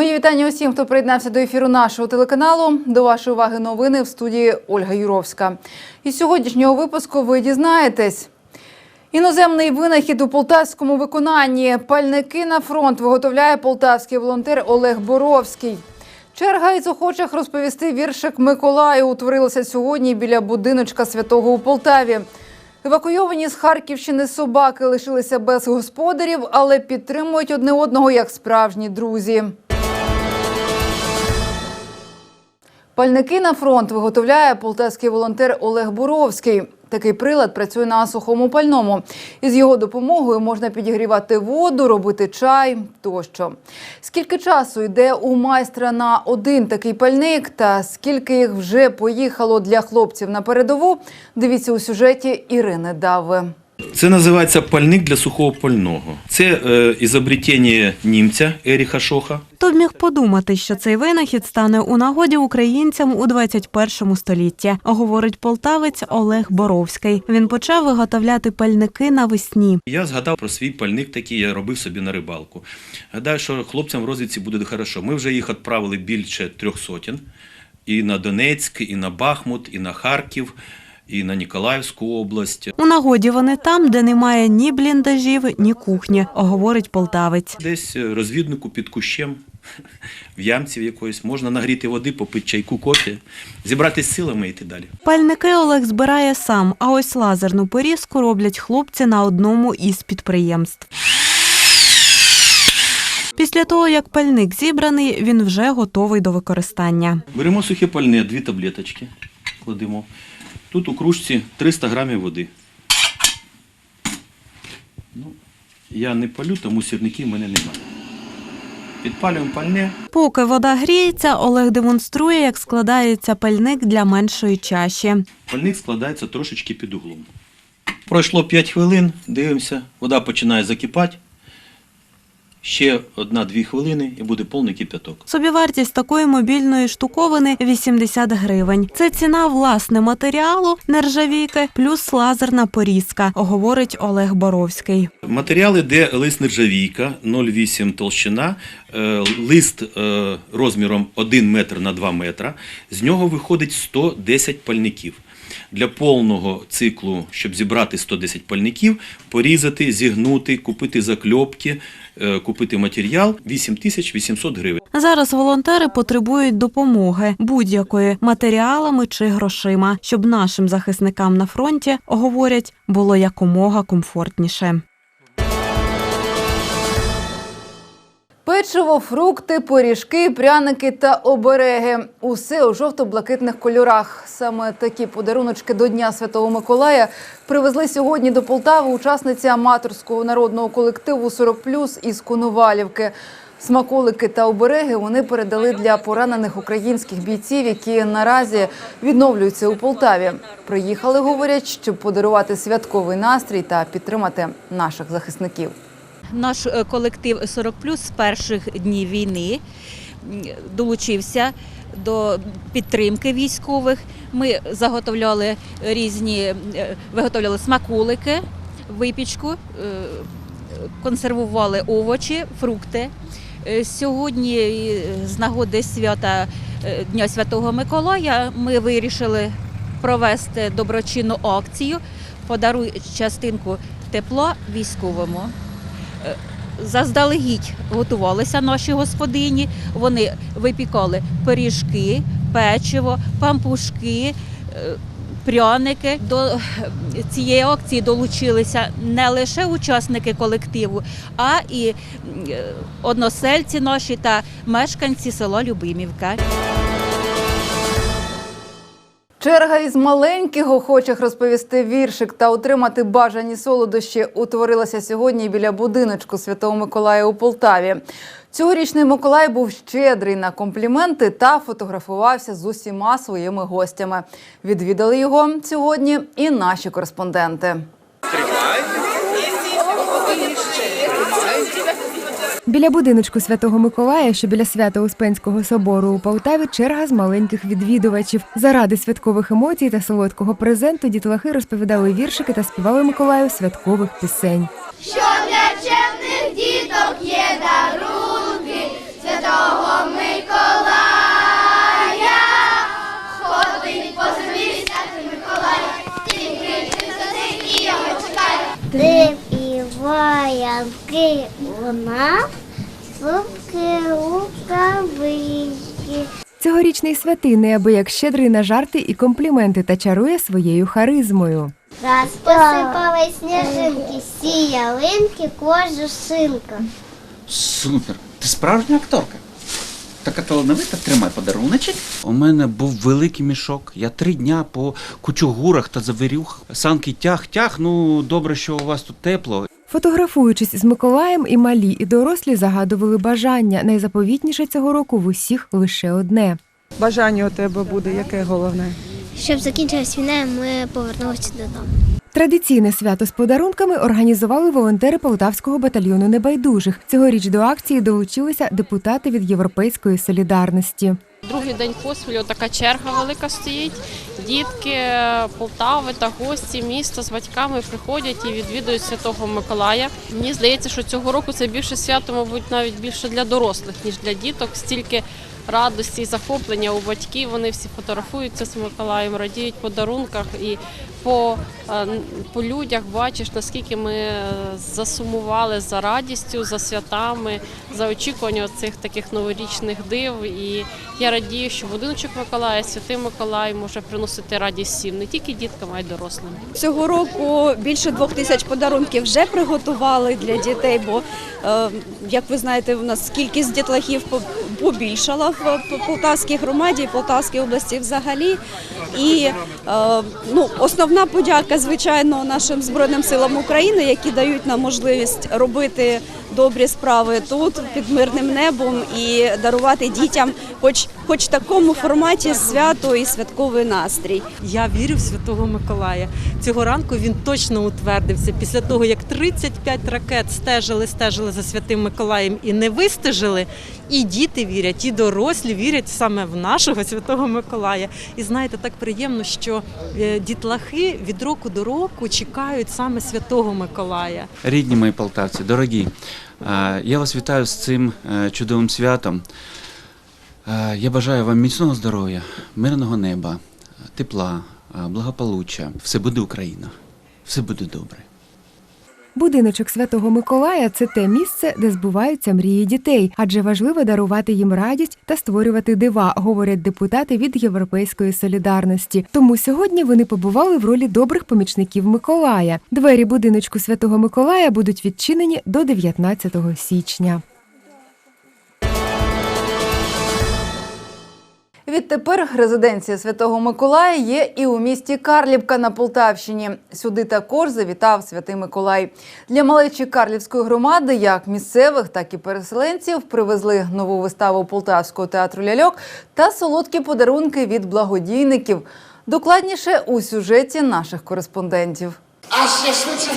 Мої вітання усім, хто приєднався до ефіру нашого телеканалу. До вашої уваги новини в студії Ольга Юровська. Із сьогоднішнього випуску ви дізнаєтесь. Іноземний винахід у полтавському виконанні. Пальники на фронт виготовляє полтавський волонтер Олег Боровський. Черга із охочих розповісти віршик Миколаю утворилася сьогодні біля будиночка святого у Полтаві. Евакуйовані з Харківщини собаки лишилися без господарів, але підтримують одне одного як справжні друзі. Пальники на фронт виготовляє полтавський волонтер Олег Буровський. Такий прилад працює на сухому пальному. Із його допомогою можна підігрівати воду, робити чай тощо. Скільки часу йде у майстра на один такий пальник, та скільки їх вже поїхало для хлопців на передову? Дивіться у сюжеті Ірини Дави. Це називається пальник для сухого пального. Це е, ізобретення німця Еріха Шоха. Хто б міг подумати, що цей винахід стане у нагоді українцям у 21 столітті, говорить полтавець Олег Боровський. Він почав виготовляти пальники навесні. Я згадав про свій пальник, такий я робив собі на рибалку. Гадаю, що хлопцям в розвідці буде хорошо. Ми вже їх відправили більше трьох сотень. І на Донецьк, і на Бахмут, і на Харків, і на Ніколаївську область. У нагоді вони там, де немає ні бліндажів, ні кухні, говорить полтавець. Десь е, розвіднику під кущем, в ямці в якоїсь, можна нагріти води, попити чайку, кофе, зібратися силами і йти далі. Пальники Олег збирає сам, а ось лазерну порізку роблять хлопці на одному із підприємств. Після того, як пальник зібраний, він вже готовий до використання. Беремо сухе пальне, дві таблеточки, кладемо. Тут у кружці 300 грамів води. Ну, я не палю, тому сірників в мене немає. Підпалюємо пальне. Поки вода гріється, Олег демонструє, як складається пальник для меншої чаші. Пальник складається трошечки під углом. Пройшло 5 хвилин, дивимося, вода починає закипати. Ще одна-дві хвилини і буде повний кипяток. Собівартість такої мобільної штуковини 80 гривень. Це ціна власне матеріалу нержавійки плюс лазерна порізка, говорить Олег Боровський. Матеріал іде лист нержавійка 0,8 толщина, е, лист е, розміром 1 метр на 2 метра. З нього виходить 110 пальників. Для повного циклу, щоб зібрати 110 пальників, порізати, зігнути, купити закльопки, е, купити матеріал 8800 гривень. Зараз волонтери потребують допомоги будь-якої матеріалами чи грошима, щоб нашим захисникам на фронті говорять було якомога комфортніше. Печиво, фрукти, пиріжки, пряники та обереги усе у жовто-блакитних кольорах. Саме такі подаруночки до Дня Святого Миколая привезли сьогодні до Полтави учасниці аматорського народного колективу «40+» із Коновалівки. Смаколики та обереги вони передали для поранених українських бійців, які наразі відновлюються у Полтаві. Приїхали, говорять, щоб подарувати святковий настрій та підтримати наших захисників. Наш е, колектив 40 з перших днів війни долучився до підтримки військових. Ми заготовляли різні, е, виготовляли смаколики, випічку, е, консервували овочі, фрукти. Сьогодні з нагоди свята Дня Святого Миколая ми вирішили провести доброчинну акцію Подаруй частинку тепла військовому. Заздалегідь готувалися наші господині. Вони випікали пиріжки, печиво, пампушки, е, пряники. До цієї акції долучилися не лише учасники колективу, а і е, односельці наші та мешканці села Любимівка. Черга із маленьких охочих розповісти віршик та отримати бажані солодощі утворилася сьогодні біля будиночку Святого Миколая у Полтаві. Цьогорічний Миколай був щедрий на компліменти та фотографувався з усіма своїми гостями. Відвідали його сьогодні і наші кореспонденти. Біля будиночку Святого Миколая, що біля свято Успенського собору у Полтаві, черга з маленьких відвідувачів. Заради святкових емоцій та солодкого презенту дітлахи розповідали віршики та співали Миколаю святкових пісень. Що для чемних діток є дарунки святого Миколая, ходить по землі святий Миколай, тільки сини і його чекає. Ти і воянки у нас рукавички. Цьогорічний святий неабияк щедрий на жарти і компліменти та чарує своєю харизмою. Раз посипали сніжинки, сі ялинки, кожушинка. Супер! Ти справжня акторка. Така талановита, тримай подаруночок. У мене був великий мішок. Я три дня по кучугурах та завірюх. Санки тяг-тяг. Ну, добре, що у вас тут тепло. Фотографуючись з Миколаєм, і малі, і дорослі загадували бажання. Найзаповітніше цього року в усіх лише одне. Бажання у тебе буде, яке головне? Щоб закінчилась війна, ми повернулися додому. Традиційне свято з подарунками організували волонтери Полтавського батальйону небайдужих. Цьогоріч до акції долучилися депутати від Європейської солідарності. Другий день поспіль така черга велика стоїть. Дітки Полтави та гості міста з батьками приходять і відвідують Святого Миколая. Мені здається, що цього року це більше свято, мабуть, навіть більше для дорослих, ніж для діток. Стільки радості і захоплення у батьків. Вони всі фотографуються з Миколаєм, радіють подарунках і по, е, по людях бачиш, наскільки ми засумували за радістю, за святами, за очікування цих таких новорічних див. І я радію, що будиночок Миколая, святий Миколай може приносити радість всім, не тільки діткам, а й дорослим. Цього року більше двох тисяч подарунків вже приготували для дітей, бо, е, як ви знаєте, у нас кількість дітлахів побільшала в Полтавській громаді, Полтавській області взагалі. І е, ну, основна подяка, звичайно, нашим Збройним силам України, які дають нам можливість робити добрі справи тут під мирним небом і дарувати дітям, хоч, хоч в такому форматі свято і святковий настрій. Я вірю в Святого Миколая. Цього ранку він точно утвердився. Після того, як 35 ракет стежили, стежили за Святим Миколаєм і не вистежили, і діти вірять, і дорослі вірять саме в нашого Святого Миколая. І знаєте, так приємно, що е, дітлахи від року до року чекають саме Святого Миколая. Рідні мої полтавці, дорогі, е, я вас вітаю з цим е, чудовим святом. Е, Я бажаю вам міцного здоров'я, мирного неба, тепла, е, благополуччя. Все буде Україна, все буде добре. Будиночок Святого Миколая це те місце, де збуваються мрії дітей, адже важливо дарувати їм радість та створювати дива, говорять депутати від Європейської солідарності. Тому сьогодні вони побували в ролі добрих помічників Миколая. Двері будиночку Святого Миколая будуть відчинені до 19 січня. Відтепер резиденція Святого Миколая є і у місті Карлівка на Полтавщині. Сюди також завітав Святий Миколай. Для малечі Карлівської громади, як місцевих, так і переселенців, привезли нову виставу Полтавського театру ляльок та солодкі подарунки від благодійників. Докладніше у сюжеті наших кореспондентів. А ще швидше.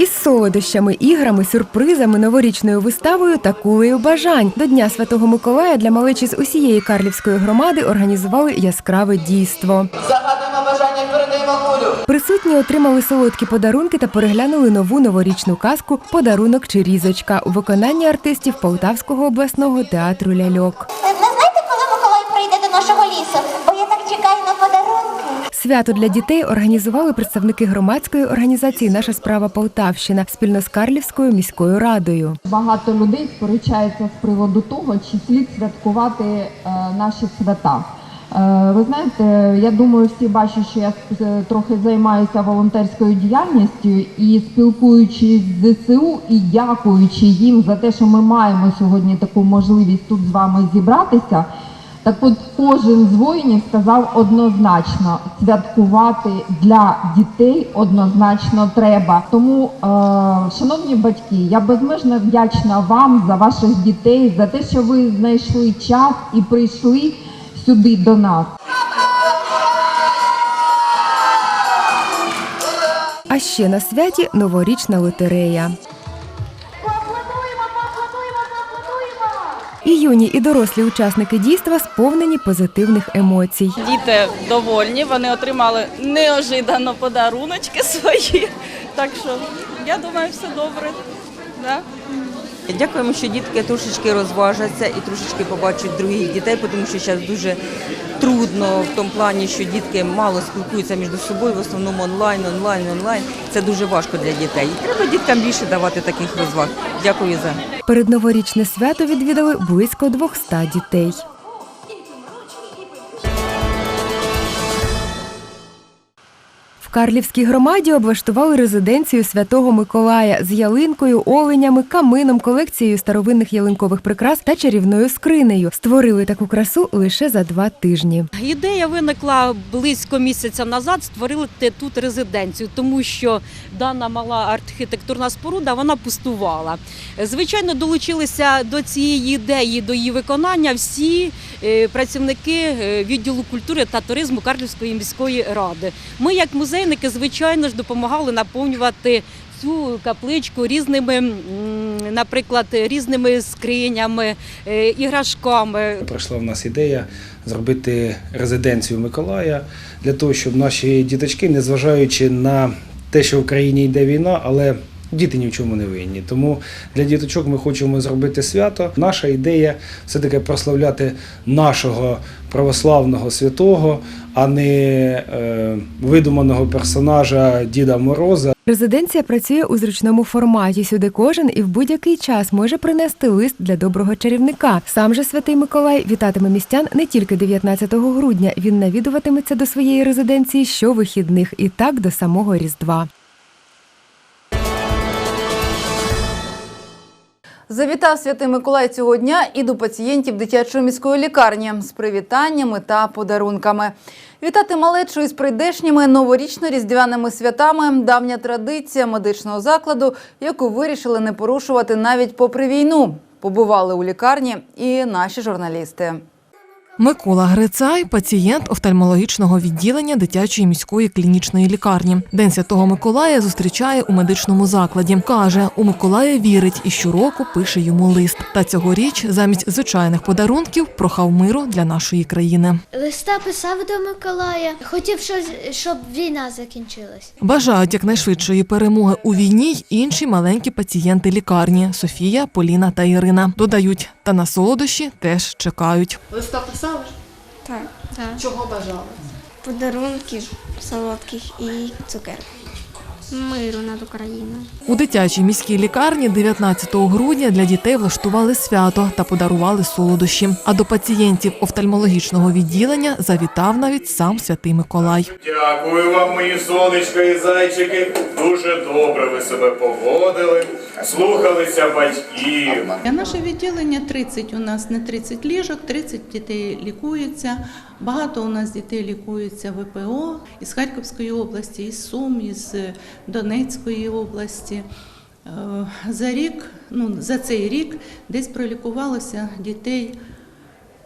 Із солодощами, іграми, сюрпризами, новорічною виставою та кулею бажань до Дня Святого Миколая для малечі з усієї Карлівської громади організували яскраве дійство. Загадуємо бажання, передаємо кулю. Присутні отримали солодкі подарунки та переглянули нову новорічну казку Подарунок чи різочка у виконанні артистів Полтавського обласного театру ляльок. Не знаєте, коли Миколай прийде до нашого лісу? Бо я так чекаю на подарунки. Свято для дітей організували представники громадської організації Наша справа Полтавщина спільно з Карлівською міською радою. Багато людей сперечаються з приводу того, чи слід святкувати е, наші свята. Е, ви знаєте, я думаю, всі бачать, що я трохи займаюся волонтерською діяльністю і спілкуючись з ЗСУ і дякуючи їм за те, що ми маємо сьогодні таку можливість тут з вами зібратися. Так от кожен з воїнів сказав однозначно, святкувати для дітей однозначно треба. Тому, е, шановні батьки, я безмежно вдячна вам за ваших дітей, за те, що ви знайшли час і прийшли сюди до нас. А ще на святі новорічна лотерея. І юні, і дорослі учасники дійства сповнені позитивних емоцій. Діти довольні, вони отримали неожиданно подаруночки свої. Так що я думаю, все добре. Да? Дякуємо, що дітки трошечки розважаться і трошечки побачать других дітей, тому що зараз дуже трудно в тому плані, що дітки мало спілкуються між собою, в основному онлайн, онлайн, онлайн. Це дуже важко для дітей. Треба діткам більше давати таких розваг. Дякую за. Передноворічне свято відвідали близько 200 дітей. Карлівській громаді облаштували резиденцію Святого Миколая з ялинкою, оленями, камином, колекцією старовинних ялинкових прикрас та чарівною скринею. Створили таку красу лише за два тижні. Ідея виникла близько місяця назад. Створили тут резиденцію, тому що дана мала архітектурна споруда вона пустувала. Звичайно, долучилися до цієї ідеї, до її виконання всі е, працівники е, відділу культури та туризму Карлівської міської ради. Ми, як музейники, звичайно ж допомагали наповнювати. Цю капличку різними, наприклад, різними скринями, е, іграшками, Прийшла в нас ідея зробити резиденцію Миколая для того, щоб наші діточки, незважаючи на те, що в Україні йде війна, але діти ні в чому не винні. Тому для діточок ми хочемо зробити свято. Наша ідея все-таки прославляти нашого православного святого, а не е, видуманого персонажа Діда Мороза. Резиденція працює у зручному форматі. Сюди кожен і в будь-який час може принести лист для доброго чарівника. Сам же святий Миколай вітатиме містян не тільки 19 грудня. Він навідуватиметься до своєї резиденції щовихідних і так до самого Різдва. Завітав святий Миколай цього дня і до пацієнтів дитячої міської лікарні з привітаннями та подарунками. Вітати малечу із прийдешніми новорічно-різдвяними святами давня традиція медичного закладу, яку вирішили не порушувати навіть попри війну. Побували у лікарні і наші журналісти. Микола Грицай, пацієнт офтальмологічного відділення дитячої міської клінічної лікарні. День Святого Миколая зустрічає у медичному закладі. Каже, у Миколая вірить і щороку пише йому лист. Та цьогоріч замість звичайних подарунків прохав миру для нашої країни. Листа писав до Миколая. Хотів, щось, щоб війна закінчилась. Бажають якнайшвидшої перемоги у війні й інші маленькі пацієнти лікарні Софія, Поліна та Ірина. Додають, та на солодощі теж чекають. Листа писали? Так. так. Чого бажали? Подарунків солодких і цукерок. Миру над Україною. У дитячій міській лікарні 19 грудня для дітей влаштували свято та подарували солодощі. А до пацієнтів офтальмологічного відділення завітав навіть сам святий Миколай. Дякую вам, мої сонечка і зайчики. Дуже добре ви себе поводили, слухалися батьків. Наше відділення 30 у нас не 30 ліжок, 30 дітей лікуються. Багато у нас дітей лікуються ВПО із Харківської області, із Сум, із Донецької області. Е, За рік, ну за цей рік десь пролікувалося дітей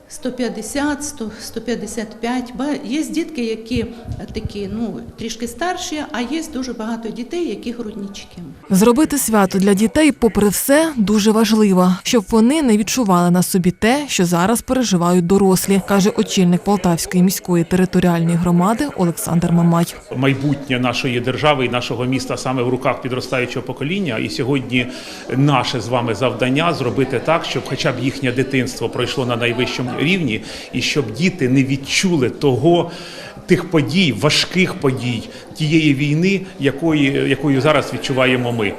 150, 100, 155. Ба- Є дітки, які такі ну трішки старші, а є дуже багато дітей, які груднички. Зробити свято для дітей, попри все, дуже важливо, щоб вони не відчували на собі те, що зараз переживають дорослі, каже очільник Полтавської міської територіальної громади Олександр Мамай. майбутнє нашої держави і нашого міста саме в руках підростаючого покоління. І сьогодні наше з вами завдання зробити так, щоб хоча б їхнє дитинство пройшло на найвищому рівні, і щоб діти не відчули того. Тих подій, важких подій, тієї війни, якої, якою зараз відчуваємо ми.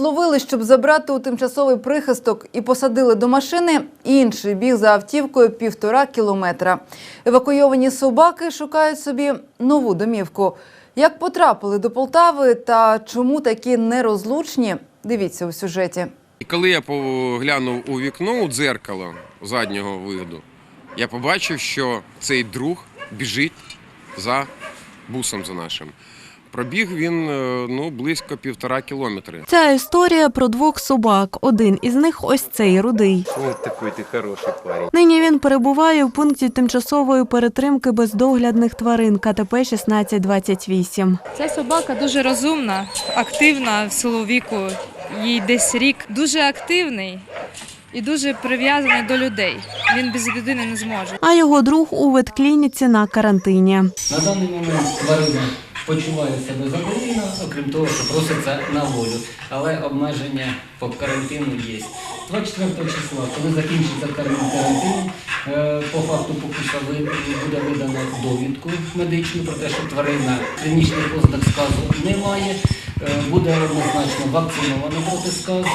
Одного відловили, щоб забрати у тимчасовий прихисток і посадили до машини, інший біг за автівкою півтора кілометра. Евакуйовані собаки шукають собі нову домівку. Як потрапили до Полтави та чому такі нерозлучні, дивіться у сюжеті. Коли я поглянув у вікно у дзеркало заднього виду, я побачив, що цей друг біжить за бусом за нашим. Пробіг він е, ну, близько півтора кілометри. Ця історія про двох собак. Один із них ось цей рудий. Ось такий ти хороший парень. Нині він перебуває в пункті тимчасової перетримки бездоглядних тварин КТП 1628. Ця собака дуже розумна, активна в силу віку. їй десь рік. Дуже активний і дуже прив'язаний до людей. Він без людини не зможе. А його друг у ветклініці на карантині. На даний момент тварина почуває себе задовільно, окрім того, що проситься на волю. Але обмеження по карантину є. 24 числа, коли закінчиться термін карантину, е, по факту покуса ви- буде видано довідку медичну про те, що тварина клінічних ознак сказу не має, е, буде однозначно вакцинована проти сказу,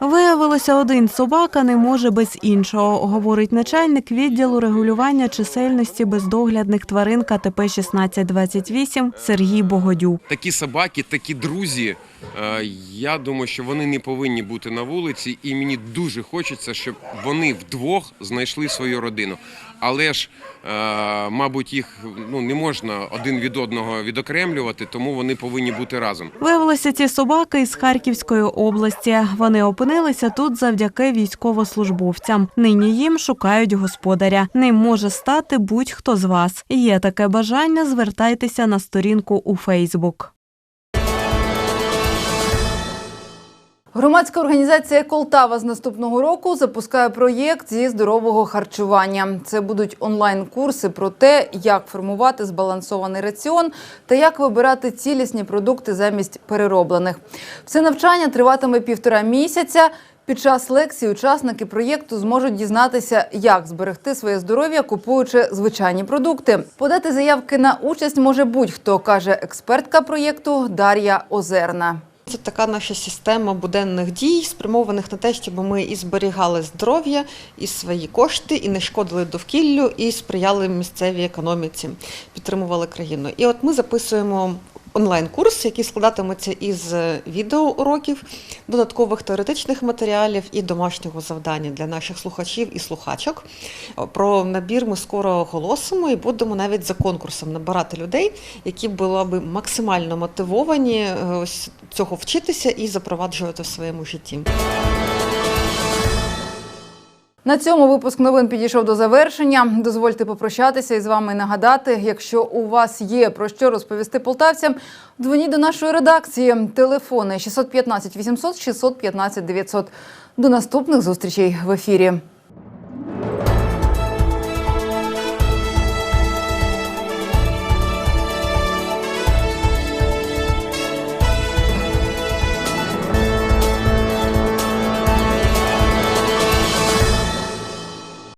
Виявилося, один собака не може без іншого, говорить начальник відділу регулювання чисельності бездоглядних тварин КТП 1628 Сергій Богодюк. Такі собаки, такі друзі. Е, Я думаю, що вони не повинні бути на вулиці, і мені дуже хочеться, щоб вони вдвох знайшли свою родину. Але ж, е, мабуть, їх ну не можна один від одного відокремлювати, тому вони повинні бути разом. Виявилося, ці собаки із Харківської області. Вони опинилися тут завдяки військовослужбовцям. Нині їм шукають господаря. Ним може стати будь-хто з вас. Є таке бажання. Звертайтеся на сторінку у Фейсбук. Громадська організація Колтава з наступного року запускає проєкт зі здорового харчування. Це будуть онлайн-курси про те, як формувати збалансований раціон та як вибирати цілісні продукти замість перероблених. Все навчання триватиме півтора місяця. Під час лекцій учасники проєкту зможуть дізнатися, як зберегти своє здоров'я, купуючи звичайні продукти. Подати заявки на участь може будь-хто, каже експертка проєкту Дар'я Озерна. Це така наша система буденних дій, спрямованих на те, щоб ми і зберігали здоров'я, і свої кошти, і не шкодили довкіллю, і сприяли місцевій економіці, підтримували країну. І от ми записуємо онлайн-курс, який складатиметься із відеоуроків, додаткових теоретичних матеріалів і домашнього завдання для наших слухачів і слухачок. Про набір ми скоро оголосимо і будемо навіть за конкурсом набирати людей, які були б максимально мотивовані е, ось цього вчитися і запроваджувати в своєму житті. На цьому випуск новин підійшов до завершення. Дозвольте попрощатися із вами і нагадати, якщо у вас є про що розповісти полтавцям, дзвоніть до нашої редакції. Телефони 615 800 615 900. До наступних зустрічей в ефірі.